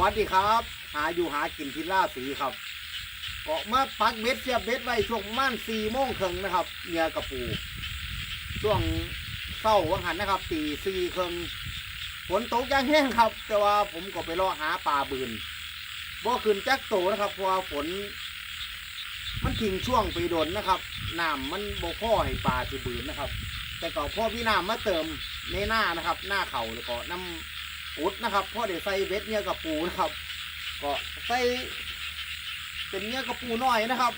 วัสดีครับ หาอยู่หากินที่ล่าสีครับออกมาปักเบ็ดเสียบเบ็ดไว้ช่วงประมาณสี่โมงครึ่งนะครับเมียกระปู ช่วงเศร้าวังหันนะครับตีสี่ครึ่งฝนตกย่างแห้งครับ แต่ว่าผมก็ไปรอหาปลาบืนบ่ขึ้นจักโตนะครับเพราะว่าฝน มันทิ้งช่วงไปโดนนะครับน้ำมันบ่พ่อให้ปลาสิบืนนะครับ แต่ก็พ่อพี่น้ำมาเติมในหน้านะครับ หน้าเข่าแล้วก็น้ำ อุดนะครับเพ่อเดี๋ยวใส่เบ็ดเนี่ยกับปูนะครับ ก็ใส่เป็นเนี่ยกับปูน้อยนะครับ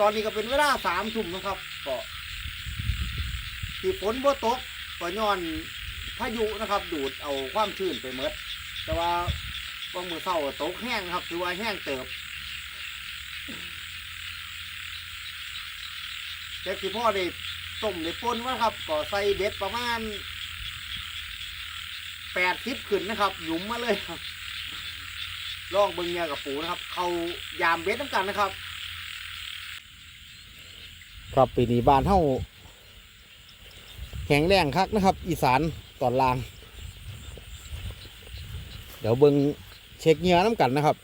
ตอนนี้ก็เป็นเวลาสามทุ่มนะครับ ก็ที่ฝนบ่ตกก็ย้อนพายุนะครับ ดูดเอาความชื้นไปหมดแต่ว่าบางมือเศร้าตกแห้งนะครับถือว่าแห้งเติบแต่ที่พ่อได้ต้มได้ปนว่าครับ ก็ใส่เบ็ดประมาณ แปดทิปขึ้นนะครับ หยุมมาเลยครับลองเบิ้งเงียกับปูนะครับ เขายามเบ็ดน้ำกันนะครับ ครับปีนี้บ้านเท่าแข็งแรงคักนะครับ อีสานตอนล่าง เดี๋ยวเบิ้งเช็คเงียน้ำกันนะครับ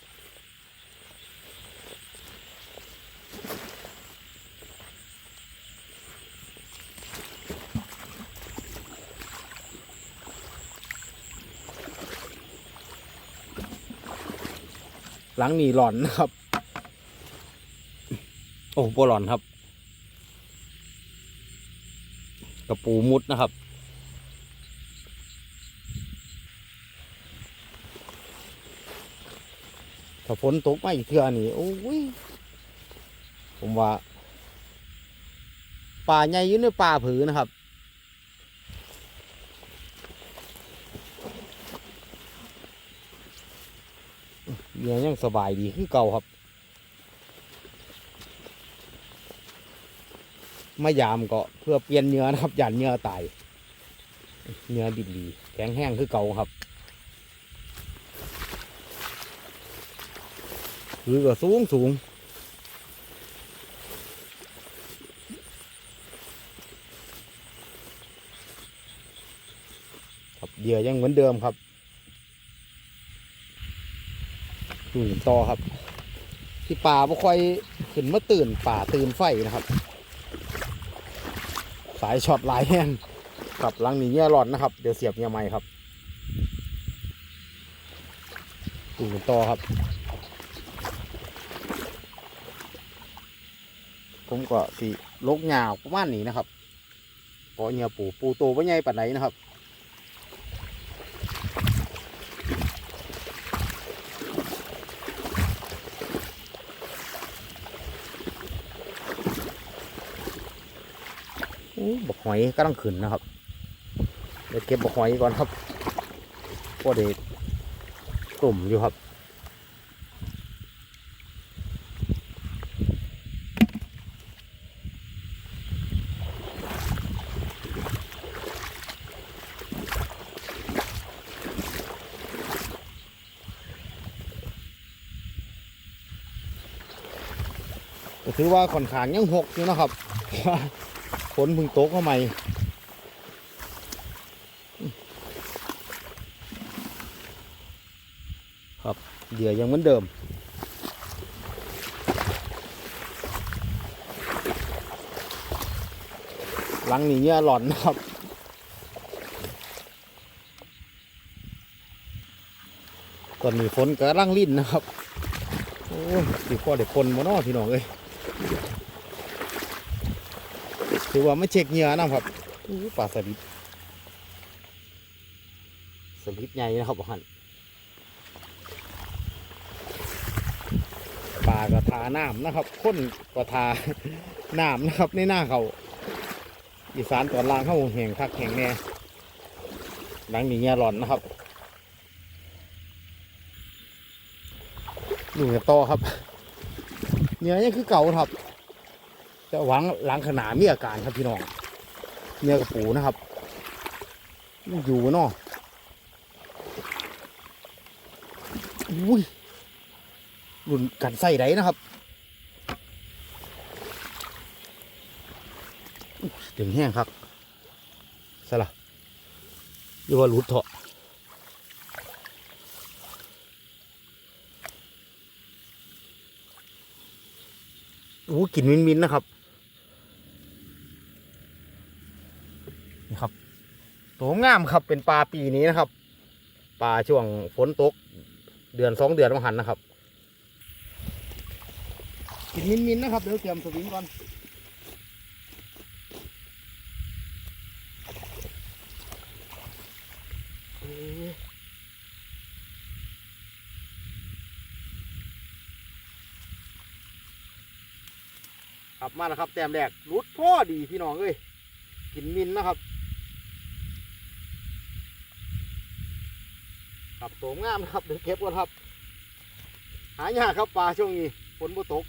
ลังนี่หลอนนะครับ โอ้โบหลอนครับ กระปูมุดนะครับถ้าฝนตกมาอีกเทื่อนี่โอ้ยผมว่าป่าใหญ่อยืนในป่าผือนะครับ เรือยังสบายดีคือเก่าครับ มายามก็เพื่อเปลี่ยนเนื้อนะครับหยานเนื้อตาย เนื้อดิบดีแข็งแห้งคือเก่าครับคือก็สูงสูงครับเหยื่อยังเหมือนเดิมครับ ตื่ต่อครับ ที่ป่าบ่ค่อยขึ้นมาตื่นป่าตื่นไฟนะครับ สายช็อตหลายแห้งกับลังนี้เนี่ยหลอนนะครับ เดี๋ยวเสียบเนี่ยใหม่ครับตื่นต่อครับ ผมก็สิลกหยาวประมาณนี้นะครับเพราะเนี่ยปูปูโตว่าใหญ่ปานไหนนะครับ บกหอยกำลังขึ้นนะครับเดี๋ยวเก็บบกหอยก่อนครับพอเด็กตุ่มอยู่ครับถือว่าค่อนข้างยังหกอยู่นะครับ ฝนพึ่งตกเข้าใหม่ครับเดี๋ยวยังเหมือนเดิม หลังนี้เนี่ยหลอนนะครับตอนนี้ฝนกำลังลิ่นนะครับ โอ้ยดีพ่อเด็กคนมาน้อพี่น้องเอ้ย ถือว่าไม่เช็คเหงื่อนะครับอู้ปลาสลิดสลิดใหญ่นะครับหันปลากระทาน้ำนะครับข้นกระทาน้ำนะครับในหน้าเขาอีสานตอนล่างเข้าแห่งคักแห่งแน่หลังนี้เงี้ยหลอนนะครับดูกันต่อครับเนื้อยังคือเก่าครับ แต่หวังหลังขนามีอาการครับพี่น้องเนี่ยกระปูนะครับอยู่นอะอุ้ยหลุนกันใส่ไรนะครับถึงแห้งครับสละหรืว่าหลุดเถาะอู้กลิ่นมินมินนะครับ งามครับ เป็นปลาปีนี้นะครับปลาช่วงฝนตก เดือนสองเดือนมาหันนะครับกลิ่นมินมินนะครับเดี๋ยวเตรียมสวิงก่อนเอ๊ะครับมาแล้วครับ แต้มแรกรุดพ่อดีพี่น้องเอ้ยกลิ่นมินนะครับ ครับโสมงามนะครับเดี๋ยวเก็บก่อนครับ หายากครับปลาช่วงนี้ฝนบ่ตก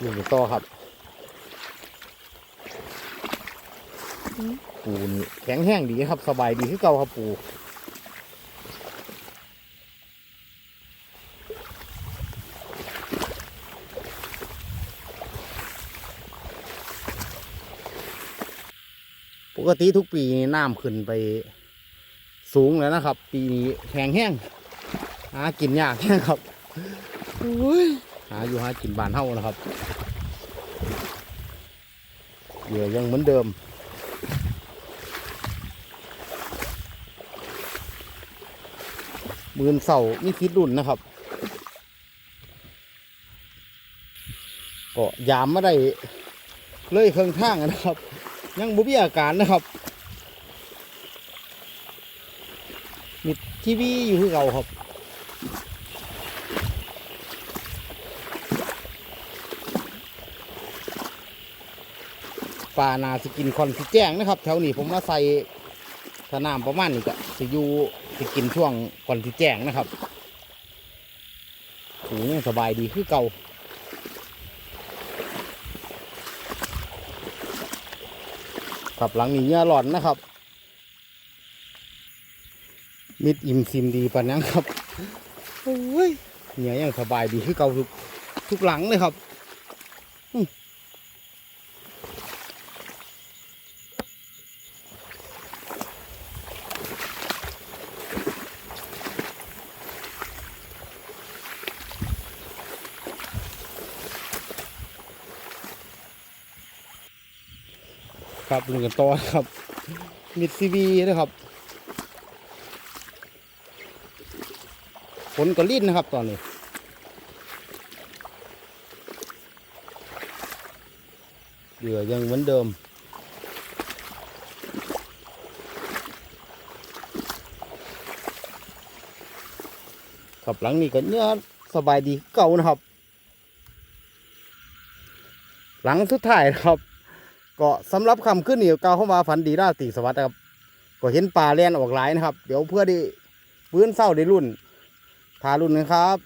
นี่เป็นต่อครับปูนี่แข็งแห้งดีครับ สบายดีคือเก่าครับปูปกติทุกปีนี่น้ำขึ้นไป สูงแล้วนะครับ ปีนี้แข็งแห้งหากินยากแห้งครับหาอยู่หากินบานเท่านะครับเหยื่อยังเหมือนเดิมมือนเสานี่คิดรุ่นนะครับก็ยามไม่ได้เลยเครื่องทางนะครับ ยังบุบีอาการนะครับ มีทีวีอยู่ที่เราครับปลานาสกินคอนสิแจ้งนะครับ แถวนี้ผมมาใส่สนามประมาณนี้ก็สิอยู่สิกินช่วงคอนสิแจ้งนะครับโอ้ยังสบายดีคือเก่ากับหลังนี้เนี่ยหลอนนะครับ มิดอิ่มซิมดีปานนั้นครับโอ้ยเนี่ยยังสบายดีคือเก่าทุกทุกหลังเลยครับอืมครับลุงกันต่อครับมิดซีวีนะครับ ฝนก็ลิ้นนะครับตอนนี้ เหยื่อยังเหมือนเดิมกับหลังนี้ก็เนื้อสบายดีเก่านะครับ หลังสุดท้ายนะครับก็สำหรับคำขึ้นเหนี่กล่าวเข้ามาฝันดีราตีสวัสดิ์ครับ ก็เห็นปลาแล่นออกหลายนะครับ เดี๋ยวเพื่อได้พื้นเศร้าได้รุ่น ทารุ่นนะครับ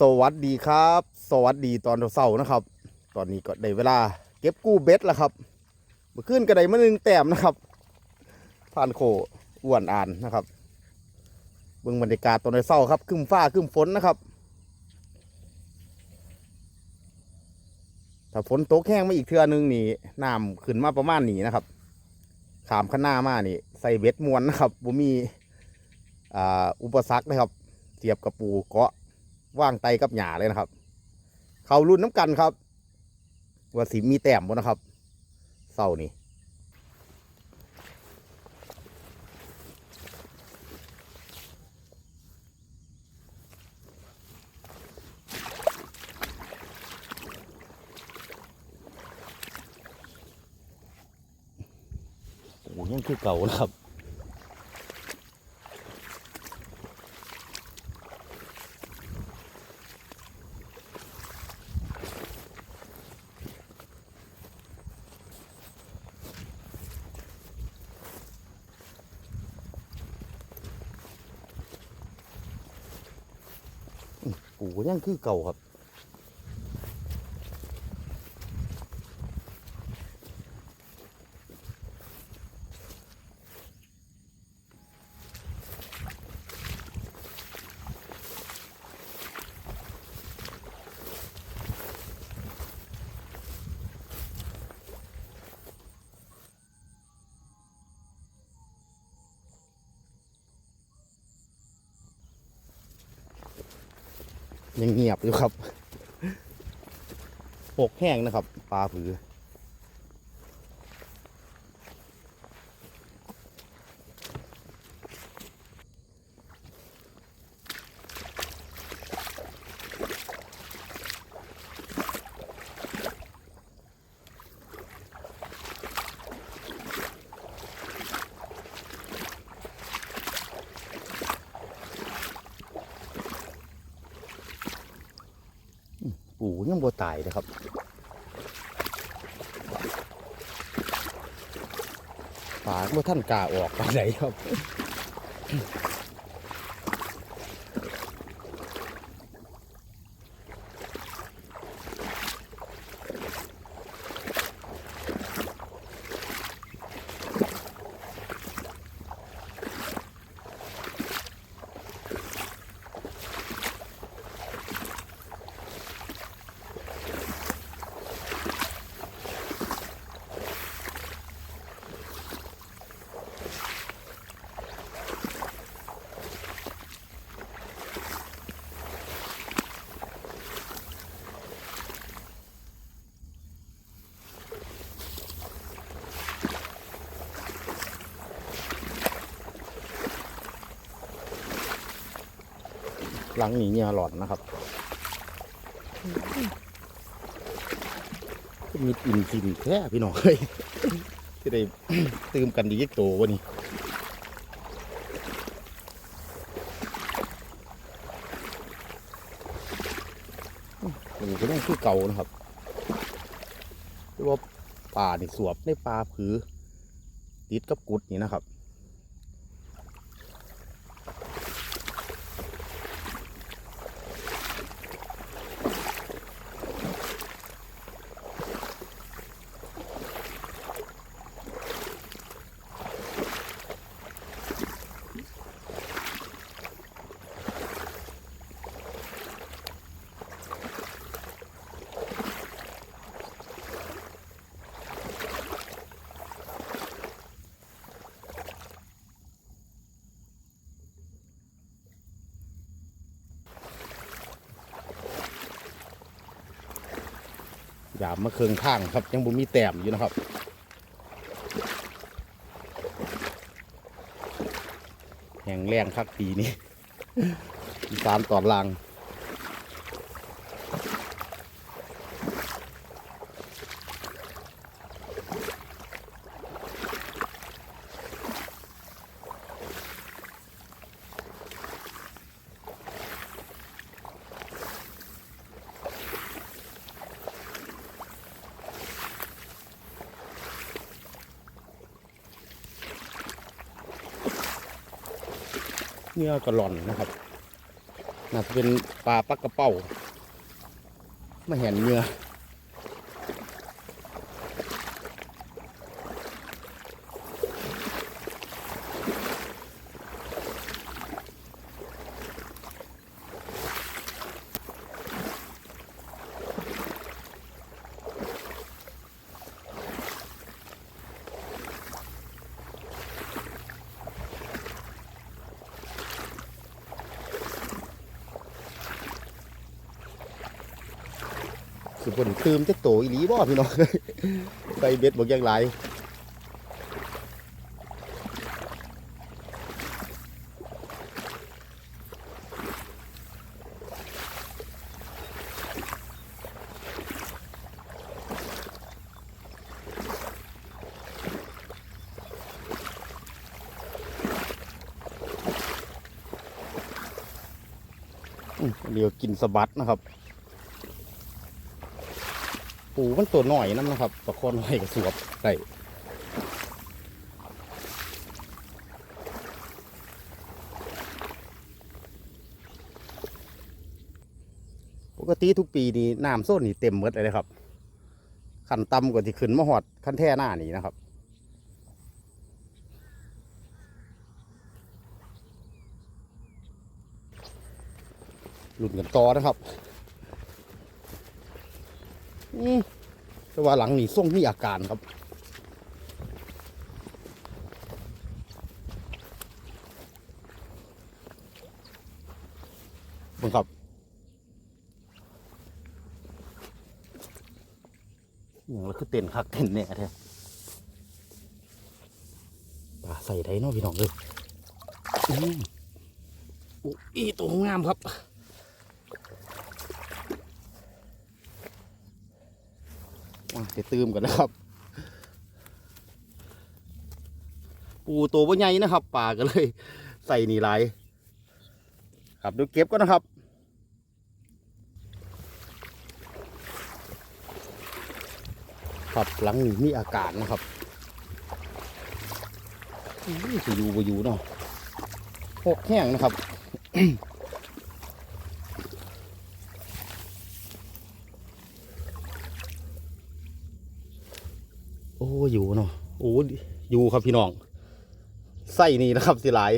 สวัสดีครับ สวัสดีตอนเช้านะครับ ตอนนี้ก็ได้เวลา เก็บกู้เบ็ดแล้วครับเมื่อคืนก็ไดมาหนึ่งแต้มนะครับผ่านโคอ้วนอ่านนะครับเบื้องบรรยากาศตอนเช้าครับครึ้มฟ้าครึ้มฝนนะครับถ้าฝนตกแห้งมาอีกเทื่อนึงนี่น้ำขึ้นมาประมาณนี้นะครับขามข้างหน้ามานี่ ใส่เบ็ดมวนนะครับบ่มี อุปสรรคนะครับเสียบกระปูเกาะว่างไตกับหยาเลยนะครับ เขารุ่นน้ำกันครับว่าสิมีแต้มบ่นะครับเศร้านี่โอ้ยังคือเก่านะครับ กูยังคือเก่าครับ ยังเงียบอยู่ครับปกแห้งนะครับ ปลาผือ ปูยังบ่ตายนะครับ ปลาบ่ ท่านกล้าออกไปไหนครับ หลังนี้เนี่ยหลอนนะครับมีอิ่มกินแท้พี่น้องเฮ้ยที่ได้ตื่มกันดีเยกโตวันนี้อันนี้ก็ต้องคือเก่านะครับที่ว่าป่านี่สวบในป่าผือติดกับกุดนี่นะครับ ยามมาเคืองข้างครับ ยังบ่มีแต้มอยู่นะครับแห่งแรงคักปีนี้สามตอนล่าง นื้อกระหล่อนนะครับน่าจะเป็นปลาปักกระเป้าไม่เห็นเนื้อ สุดบนคืมจะโตอีหลีบ่พี่น้องใส่เบ็ดบอกอย่างไรอื้อเดี๋ยวกินสะบัดนะครับ ปูมันตัวหน่อยนั่นะครับปลาคอน้อยกับสวบได้ปกติทุกปีนี่น้ำโซนนี่เต็มหมดเลยนะครับขันต่ำกว่าที่ขึ้นมาหอดขั้นแท่หน้านี่นะครับหลุดกันต่อนะครับ นี่แต่ว่าหลังนี่ส่งมีอาการครับบังครับอย่างเราคือเต้นคักเต้นเนี่ยแท้ปลาใส่ได้เนาะพี่น้องเลยอู้อีตัวงามครับ เดี๋ยวตืมกันนะครับ ปูตัวว่าใหญ่นะครับป่าก็เลย ใส่นี่ลายครับดี๋ยวเก็บก็นะครับครับหลังนี้มีอากาศนะครับอื้สิอยู่บ่อยู่เนาะพกแห้งนะครับ โอยู่เนาะโอ้อยู่ครับพี่น้องไส้นี่นะครับสิหลาย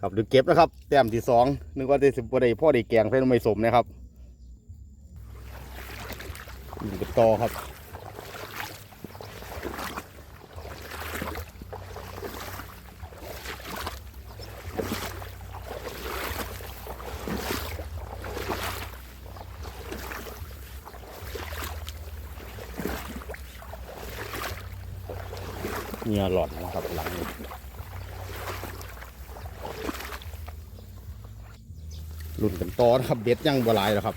ครับดูเก็บนะครับ แต้มที่สองนึกว่าได้สิบได้พ่อได้แกงเพื่อนไม่สมนะครับยิงกับต่อครับ เนี่ยหลอดนะครับหลังนี้รุ่นกันต่อนะครับเบ็ดยังบหลายแล้วครับ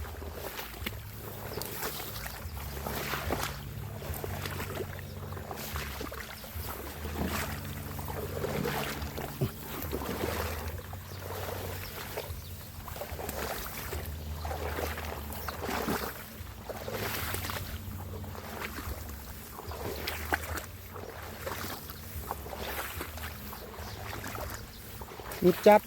นี่จัด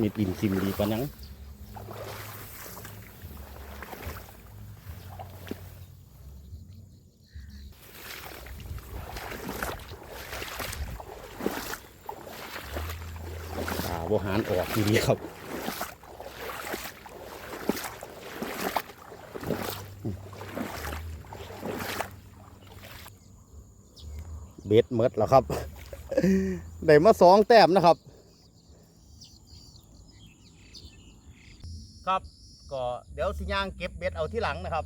มีปิ่นซิมดีกว่านัง ปลาบหารออกทีนี้ครับเบ็ดเมดแล้วครับ ได้มาสองแต้มนะครับ ครับ ก็เดี๋ยวสิย่างเก็บเบ็ดเอาที่หลังนะครับ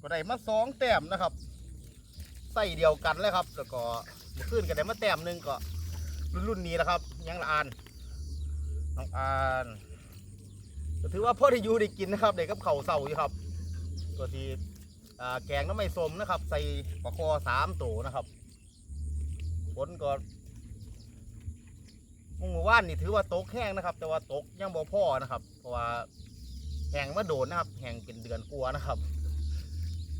ก็ได้มาสองแต้มนะครับ ใส่เดียวกันเลยครับ แล้วก็เมื่อคืนก็ได้มาแต้มหนึ่งก็ รุ่นรุ่นนี้นะครับ ยังละอานน้องอานถือว่าพ่อได้อยู่ได้กินนะครับเด็กกับเข่าเสาอยู่ครับ ตัวที่แกงน้ำไม่สมนะครับ ใส่ปลาคอสามตัวนะครับฝนก็มื่อวานนี่ถือว่าตกแห้งนะครับ แต่ว่าตกยังบ่พ่อนะครับ เพราะว่าแห้งมาโดนนะครับแห้งเป็นเดือนกลัวนะครับ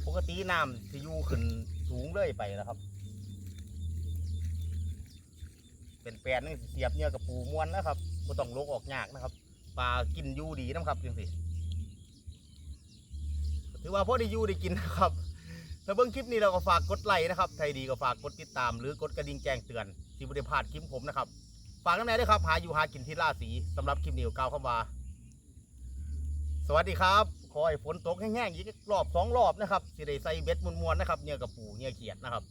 ปกติน้ำที่อยู่ขึ้นสูงเลยไปนะครับ เป็นแปลนนึงสิเสียบเนี่ยกับปูม้วนนะครับบ่ต้องลกออกยากนะครับปลากินอยู่ดีนะครับจังสิถือว่าพอได้อยู่ได้กินนะครับถ้าเบิ่งคลิปนี้เราก็ฝากกดไลค์นะครับไทยดีก็ฝากกดติดตาม หรือกดกระดิ่งแจ้งเตือนที่บริพลาดคลิปผมนะครับฝากน้ำแน่ด้วยครับหาอยู่หากินที่ล่าสีสำหรับคลิปนี้ก็กล่าวคำว่าสวัสดีครับ ขอให้ฝนตกแห้งๆอีกรอบสองรอบนะครับสิได้ใส่เบ็ดมวนๆนะครับเนี่ยกับปูเนี่ยเขียดนะครับ